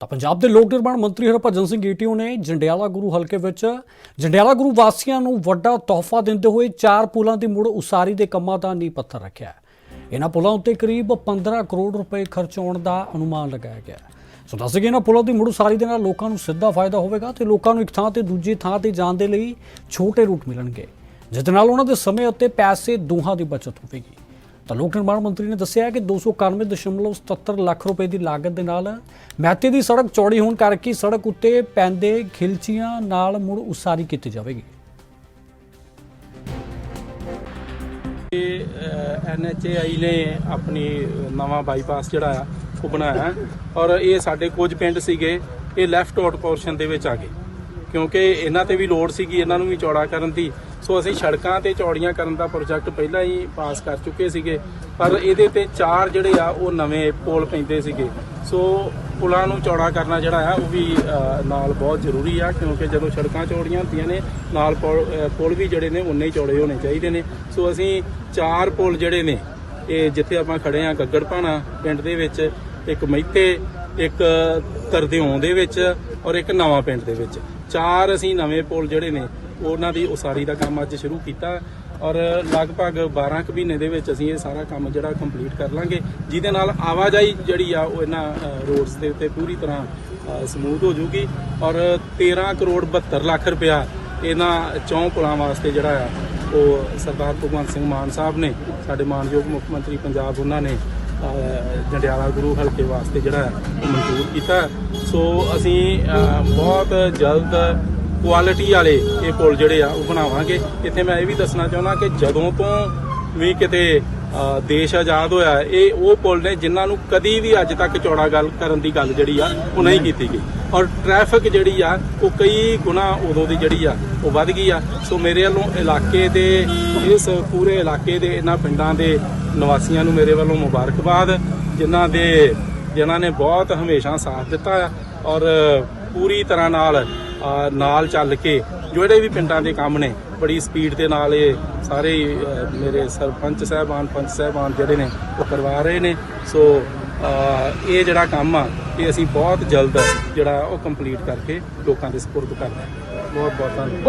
ਤਾਂ ਪੰਜਾਬ ਦੇ ਲੋਕ ਨਿਰਮਾਣ ਮੰਤਰੀ ਹਰਭਜਨ ਸਿੰਘ ਈਟੀਓ ਨੇ ਜੰਡਿਆਲਾ ਗੁਰੂ ਹਲਕੇ ਵਿੱਚ ਜੰਡਿਆਲਾ ਗੁਰੂ ਵਾਸੀਆਂ ਨੂੰ ਵੱਡਾ ਤੋਹਫਾ ਦਿੰਦੇ ਹੋਏ ਚਾਰ ਪੁਲਾਂ ਦੀ ਮੁੜ ਉਸਾਰੀ ਦੇ ਕੰਮਾਂ ਦਾ ਨੀਂਹ ਪੱਥਰ ਰੱਖਿਆ। ਇਹਨਾਂ ਪੁਲਾਂ ਉੱਤੇ ਕਰੀਬ 15 ਕਰੋੜ ਰੁਪਏ ਖਰਚ ਹੋਣ ਦਾ ਅਨੁਮਾਨ ਲਗਾਇਆ ਗਿਆ। ਸੋ ਦੱਸ ਗਏ ਇਹਨਾਂ ਪੁਲਾਂ ਦੀ ਮੁੜ ਉਸਾਰੀ ਦੇ ਨਾਲ ਲੋਕਾਂ ਨੂੰ ਸਿੱਧਾ ਫਾਇਦਾ ਹੋਵੇਗਾ ਤੇ ਲੋਕਾਂ ਨੂੰ ਇੱਕ ਥਾਂ ਤੇ ਦੂਜੀ ਥਾਂ ਤੇ ਜਾਣ ਦੇ ਲਈ ਛੋਟੇ ਰੂਟ ਮਿਲਣਗੇ, ਜਿਸ ਦੇ ਨਾਲ ਉਹਨਾਂ ਦੇ ਸਮੇਂ ਅਤੇ ਪੈਸੇ ਦੋਹਾਂ ਦੀ ਬਚਤ ਹੋਵੇਗੀ। ਤਾਂ ਲੋਕ ਨਿਰਮਾਣ ਮੰਤਰੀ ਨੇ ਦੱਸਿਆ ਕਿ 291.77 ਲੱਖ ਰੁਪਏ ਦੀ ਲਾਗਤ ਦੇ ਨਾਲ ਮਹਿਤੇ ਦੀ ਸੜਕ ਚੌੜੀ ਹੋਣ ਕਰਕੇ ਸੜਕ ਉੱਤੇ ਪੈਂਦੇ ਖਿਲਚੀਆਂ ਨਾਲ ਮੁੜ ਉਸਾਰੀ ਕੀਤੀ ਜਾਵੇਗੀ। ਐਨਐਚਏਆਈ ਨੇ ਆਪਣੀ ਨਵਾਂ ਬਾਈਪਾਸ ਜਿਹੜਾ ਆ, ਉਹ ਬਣਾਇਆ ਔਰ ਇਹ ਸਾਡੇ ਕੁਝ ਪਿੰਡ ਸੀਗੇ, ਇਹ ਲੈਫਟ ਆਊਟ ਪੋਰਸ਼ਨ ਦੇ ਵਿੱਚ ਆ ਗਏ। ਕਿਉਂਕਿ ਇਹਨਾਂ ਤੇ ਵੀ ਲੋੜ ਸੀਗੀ, ਇਹਨਾਂ ਨੂੰ ਵੀ ਚੌੜਾ ਕਰਨ ਦੀ। ਸੋ ਅਸੀਂ ਸੜਕਾਂ ਤੇ ਚੌੜੀਆਂ ਕਰਨ ਦਾ ਪ੍ਰੋਜੈਕਟ ਪਹਿਲਾਂ ਹੀ ਪਾਸ ਕਰ ਚੁੱਕੇ ਸੀਗੇ, ਪਰ ਇਹਦੇ ਤੇ ਚਾਰ ਜਿਹੜੇ ਆ ਉਹ ਨਵੇਂ ਪੁਲ ਪੈਂਦੇ ਸੀਗੇ। ਸੋ ਪੁਲਾਂ ਨੂੰ ਚੌੜਾ ਕਰਨਾ ਜਿਹੜਾ ਆ, ਉਹ ਵੀ ਨਾਲ ਬਹੁਤ ਜ਼ਰੂਰੀ ਆ, ਕਿਉਂਕਿ ਜਦੋਂ ਸੜਕਾਂ ਚੌੜੀਆਂ ਹੁੰਦੀਆਂ ਨੇ, ਨਾਲ ਪੁਲ ਪੁਲ ਵੀ ਜਿਹੜੇ ਨੇ, ਉਨੇ ਹੀ ਚੌੜੇ ਹੋਣੇ ਚਾਹੀਦੇ ਨੇ। ਸੋ ਅਸੀਂ ਚਾਰ ਪੁਲ ਜਿਹੜੇ ਨੇ, ਇਹ ਜਿੱਥੇ ਆਪਾਂ ਖੜੇ ਆ ਗੱਗੜਪਾਣਾ ਪਿੰਡ ਦੇ ਵਿੱਚ, ਇੱਕ ਮੈਥੇ ਇੱਕ ਤਰਦਿਉਂ ਦੇ ਵਿੱਚ ਔਰ ਇੱਕ ਨਵਾਂ ਪਿੰਡ ਦੇ ਵਿੱਚ। ਚਾਰ ਅਸੀਂ ਨਵੇਂ ਪੁਲ ਜਿਹੜੇ ਨੇ ਉਹਨਾਂ ਦੀ ਉਸਾਰੀ ਦਾ ਕੰਮ ਅੱਜ ਸ਼ੁਰੂ ਕੀਤਾ ਔਰ ਲਗਭਗ 12 ਕੁ ਮਹੀਨੇ ਦੇ ਵਿੱਚ ਅਸੀਂ ਇਹ ਸਾਰਾ ਕੰਮ ਜਿਹੜਾ ਕੰਪਲੀਟ ਕਰ ਲਾਂਗੇ, ਜਿਹਦੇ ਨਾਲ ਆਵਾਜਾਈ ਜਿਹੜੀ ਆ ਉਹ ਇਹਨਾਂ ਰੋਡਸ ਦੇ ਉੱਤੇ ਪੂਰੀ ਤਰ੍ਹਾਂ ਸਮੂਥ ਹੋ ਜੂਗੀ ਔਰ 13 ਕਰੋੜ 72 ਲੱਖ ਰੁਪਇਆ ਇਹਨਾਂ ਚੌਂ ਪੁਲਾਂ ਵਾਸਤੇ ਜਿਹੜਾ ਆ, ਉਹ ਸਰਦਾਰ ਭਗਵੰਤ ਸਿੰਘ ਮਾਨ ਸਾਹਿਬ ਨੇ, ਸਾਡੇ ਮਾਨਯੋਗ ਮੁੱਖ ਮੰਤਰੀ ਪੰਜਾਬ ਉਹਨਾਂ ਨੇ ਜੰਡਿਆਲਾ ਗੁਰੂ ਹਲਕੇ ਵਾਸਤੇ ਜਿਹੜਾ ਉਹ ਮਨਜ਼ੂਰ ਕੀਤਾ। ਸੋ ਅਸੀਂ ਬਹੁਤ ਜਲਦ ਕੁਆਲਿਟੀ ਵਾਲੇ ਇਹ ਪੁਲ ਜਿਹੜੇ ਆ, ਉਹ ਬਣਾਵਾਂਗੇ। ਇੱਥੇ ਮੈਂ ਇਹ ਵੀ ਦੱਸਣਾ ਚਾਹੁੰਦਾ ਕਿ ਜਦੋਂ ਤੋਂ ਵੀ ਕਿਤੇ ਦੇਸ਼ ਆਜ਼ਾਦ ਹੋਇਆ ਇਹ ਉਹ ਪੁਲ ਨੇ ਜਿਨ੍ਹਾਂ ਨੂੰ ਕਦੀ ਵੀ ਅੱਜ ਤੱਕ ਚੌੜਾ ਗੱਲ ਕਰਨ ਦੀ ਗੱਲ ਜਿਹੜੀ ਆ, ਉਹ ਨਹੀਂ ਕੀਤੀ ਗਈ। ਔਰ ਟ੍ਰੈਫਿਕ ਜਿਹੜੀ ਆ, ਉਹ ਕਈ ਗੁਣਾ ਉਦੋਂ ਦੀ ਜਿਹੜੀ ਆ, ਉਹ ਵੱਧ ਗਈ ਆ। ਸੋ ਮੇਰੇ ਵੱਲੋਂ ਇਲਾਕੇ ਦੇ, ਇਸ ਪੂਰੇ ਇਲਾਕੇ ਦੇ ਇਹਨਾਂ ਪਿੰਡਾਂ ਦੇ ਨਿਵਾਸੀਆਂ ਨੂੰ ਮੇਰੇ ਵੱਲੋਂ ਮੁਬਾਰਕਬਾਦ, ਜਿਨ੍ਹਾਂ ਦੇ, ਜਿਨ੍ਹਾਂ ਨੇ ਬਹੁਤ ਹਮੇਸ਼ਾ ਸਾਥ ਦਿੱਤਾ ਆ। ਔਰ ਪੂਰੀ ਤਰ੍ਹਾਂ ਨਾਲ ਨਾਲ ਚੱਲ ਕੇ ਜਿਹੜੇ ਵੀ ਪਿੰਡਾਂ ਦੇ ਕੰਮ ਨੇ, ਬੜੀ ਸਪੀਡ ਦੇ ਨਾਲ ਇਹ ਸਾਰੇ ਮੇਰੇ ਸਰਪੰਚ ਸਾਹਿਬਾਨ, ਪੰਚ ਸਾਹਿਬਾਨ ਜਿਹੜੇ ਨੇ, ਉਹ ਕਰਵਾ ਰਹੇ ਨੇ। ਸੋ ਇਹ ਜਿਹੜਾ ਕੰਮ ਆ, ਇਹ ਅਸੀਂ ਬਹੁਤ ਜਲਦ ਜਿਹੜਾ ਉਹ ਕੰਪਲੀਟ ਕਰਕੇ ਲੋਕਾਂ ਦੇ ਸਪੁਰਦ ਕਰਨਾ ਹੈ। ਬਹੁਤ ਬਹੁਤ ਧੰਨਵਾਦ